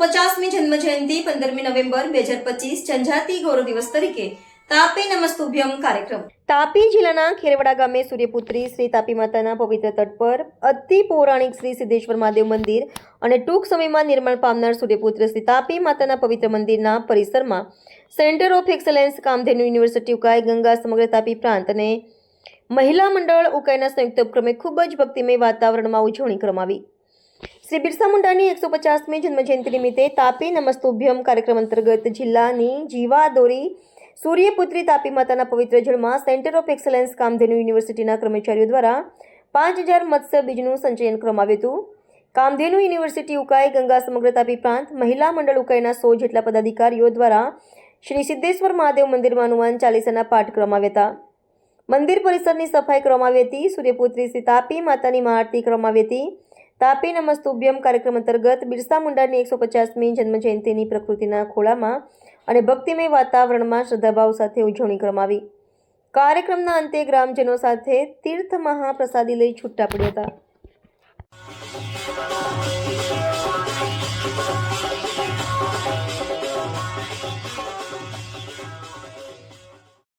પચાસમી જન્મ જયંતિ પંદરમી નવેમ્બર બે હજાર પચીસ જનજાતિ ગૌરવ દિવસ તરીકે તાપી નમસ્તુભ્યમ કાર્યક્રમ. તાપી જિલ્લાના ખેરવડા ગામે સૂર્યપુત્રી શ્રી તાપી માતાના પવિત્ર તટ પર અતિ પૌરાણિક શ્રી સિદ્ધેશ્વર મહાદેવ મંદિર અને ટૂંક સમયમાં નિર્માણ પામનાર સૂર્યપુત્ર શ્રી તાપી માતાના પવિત્ર મંદિરના પરિસરમાં centre of excellence Kamdhenu university Ukai Ganga સમગ્ર તાપી પ્રાંત અને મહિલા મંડળ ઉકાઈના સંયુક્ત ઉપક્રમે ખૂબ જ ભક્તિમય વાતાવરણમાં ઉજવણી કરવામાં આવી. શ્રી બિરસા મુંડાની એકસો પચાસમી જન્મજયંતિ નિમિત્તે તાપી નમસ્તુભ્યમ કાર્યક્રમ અંતર્ગત જિલ્લાની જીવાદોરી સૂર્યપુત્રી તાપી માતાના પવિત્ર જળમાં સેન્ટર ઓફ એક્સલન્સ કામધેનુ યુનિવર્સિટીના કર્મચારીઓ દ્વારા પાંચ હજાર મત્સ્ય બીજનું સંચયન કરવામાં આવ્યું હતું. કામધેનુ યુનિવર્સિટી ઉકાઈ ગંગા સમગ્ર તાપી પ્રાંત મહિલા મંડળ ઉકાઈના સો જેટલા પદાધિકારીઓ દ્વારા શ્રી સિદ્ધેશ્વર મહાદેવ મંદિરમાં હનુમાન ચાલીસાના પાઠ કરવામાં આવ્યા હતા. મંદિર પરિસરની સફાઈ કરવામાં આવી હતી. સૂર્યપુત્રી શ્રી તાપી માતાની મહાઆરતી કરવામાં આવી હતી. તાપી નમસ્તુભ્યમ કાર્યક્રમ અંતર્ગત બિરસા મુંડાની એકસો પચાસમી જન્મજયંતિની પ્રકૃતિના ખોળામાં અને ભક્તિમય વાતાવરણમાં શ્રદ્ધાભાવ સાથે ઉજવણી કરવામાં કાર્યક્રમના અંતે ગ્રામજનો સાથે તીર્થ મહાપ્રસાદી લઈ છૂટા પડ્યા હતા.